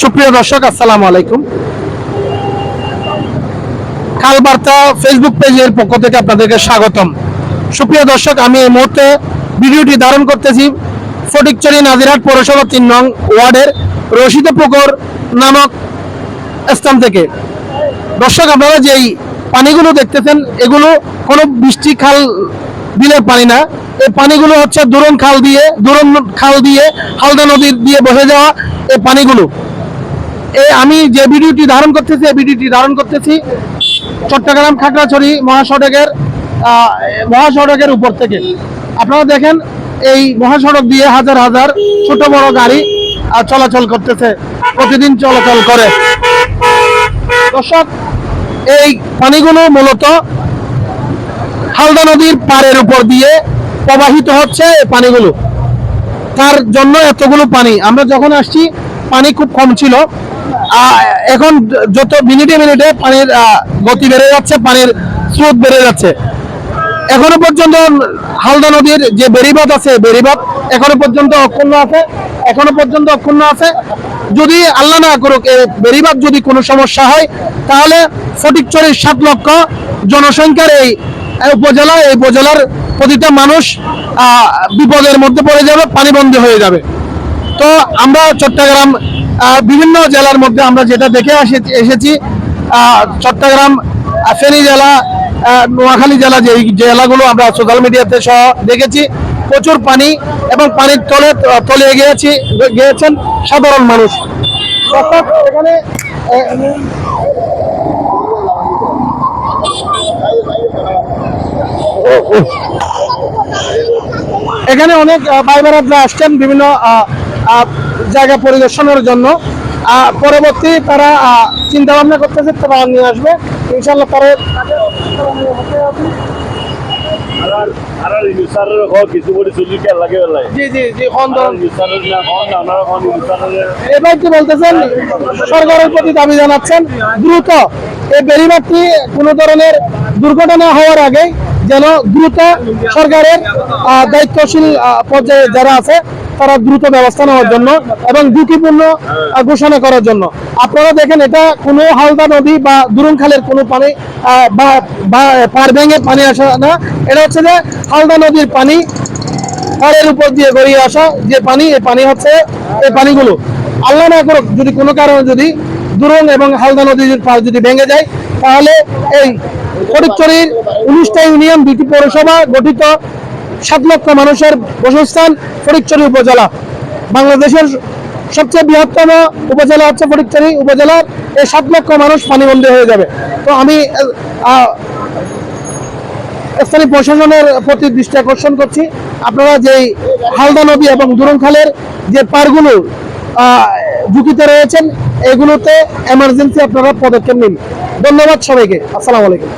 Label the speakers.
Speaker 1: সুপ্রিয় দর্শক, আসসালামু আলাইকুম। খাল বার্তা ফেসবুক পেজের পক্ষ থেকে আপনাদেরকে স্বাগতম। সুপ্রিয় দর্শক, আমি এই মুহূর্তে ভিডিওটি ধারণ করতেছি ফটিকচুরি নাজিরহাট পৌরসভা তিন নং ওয়ার্ডের রশিদপুকুর নামক স্থান থেকে। দর্শক, আপনারা যেই পানিগুলো দেখতেছেন, এগুলো কোনো বৃষ্টি খাল বিলের পানি না। এই পানিগুলো হচ্ছে দুরন খাল দিয়ে, দুরন খাল দিয়ে, হালদা নদীর দিয়ে বসে যাওয়া এই পানিগুলো। আমি যে ভিডিওটি ধারণ করতেছি, এই ভিডিওটি ধারণ করতেছি চট্টগ্রাম খাগড়াছড়ি মহাসড়কের মহাসড়কের উপর থেকে। আপনারা দেখেন, এই মহাসড়ক দিয়ে হাজার হাজার ছোট বড় গাড়ি চলাচল করতেছে, প্রতিদিন চলাচল করে। দর্শক, এই পানিগুলো মূলত হালদা নদীর পাড়ের উপর দিয়ে প্রবাহিত হচ্ছে এই পানিগুলো। তার জন্য এতগুলো পানি। আমরা যখন আসছি, পানি খুব কম ছিল। এখন যত মিনিটে মিনিটে পানির গতি বেড়ে যাচ্ছে, পানির স্রোত বেড়ে যাচ্ছে। এখনও পর্যন্ত হালদা নদীর যে বেড়িবাঁধ আছে, বেড়িবাঁধ এখনও পর্যন্ত অক্ষুণ্ণ আছে, এখনও পর্যন্ত অক্ষুণ্ণ আছে। যদি আল্লাহ না করুক বেড়িবাঁধ যদি কোনো সমস্যা হয়, তাহলে ফটিকচুরির সাত লক্ষ জনসংখ্যার এই উপজেলা এই উপজেলার প্রতিটা মানুষ বিপদের মধ্যে পড়ে যাবে পানিবন্দী হয়ে যাবে। তো আমরা চট্টগ্রাম বিভিন্ন জেলার মধ্যে আমরা যেটা দেখে এসেছি চট্টগ্রাম ফেনী জেলা নোয়াখালী জেলা যে জেলাগুলো আমরা সোশ্যাল মিডিয়াতে সহ দেখেছি। প্রচুর পানি এবং পানির তলে তলে গিয়েছি, গিয়েছেন সাধারণ মানুষ। এখানে এখানে অনেক ভাই আসছেন, বিভিন্ন জায়গা পরিদর্শনের জন্য। পরবর্তী তারা চিন্তা ভাবনা করতেছে তারা নিয়ে আসবে। ইনশাল্লাহ
Speaker 2: ইউসারের
Speaker 1: এবার কি বলতেছেন সরকারের প্রতি দাবি জানাচ্ছেন দ্রুত এই কোনো ধরনের দুর্ঘটনা হওয়ার আগে যেন দ্রুত সরকারের দায়িত্বশীল পর্যায়ে যারা আছে তারা দ্রুত ব্যবস্থা নেওয়ার জন্য এবং ঝুঁকিপূর্ণ ঘোষণা করার জন্য। আপনারা দেখেন এটা কোনো হালদা নদী বা দুরুং খালের কোনো পানি বা পার ভেঙে পানি আসা না। এটা হচ্ছে যে হালদা নদীর পানি, পাড়ের উপর দিয়ে গড়িয়ে আসা যে পানি এই পানি হচ্ছে এই পানিগুলো। আল্লাহ না করুক, যদি কোনো কারণে যদি দুরং এবং হালদা নদীর পাড় যদি ভেঙে যায়, তাহলে এই ফটিকচুরির উনিশটা ইউনিয়ন দুটি পৌরসভা গঠিত সাত লক্ষ মানুষের বসস্থান ফটিকচুরি উপজেলা। বাংলাদেশের সবচেয়ে বৃহত্তম উপজেলা হচ্ছে ফটিকচুরি উপজেলার এই সাত লক্ষ মানুষ পানিবন্দী হয়ে যাবে। তো আমি স্থানীয় প্রশাসনের প্রতি দৃষ্টি আকর্ষণ করছি। আপনারা যেই হালদা নদী এবং দুরং খালের যে পারগুলো ঝুঁকিতে রয়েছেন, এগুলোতে এমার্জেন্সি আপনারা পদক্ষেপ নিন। ধন্যবাদ সবাইকে। আসসালামু আলাইকুম।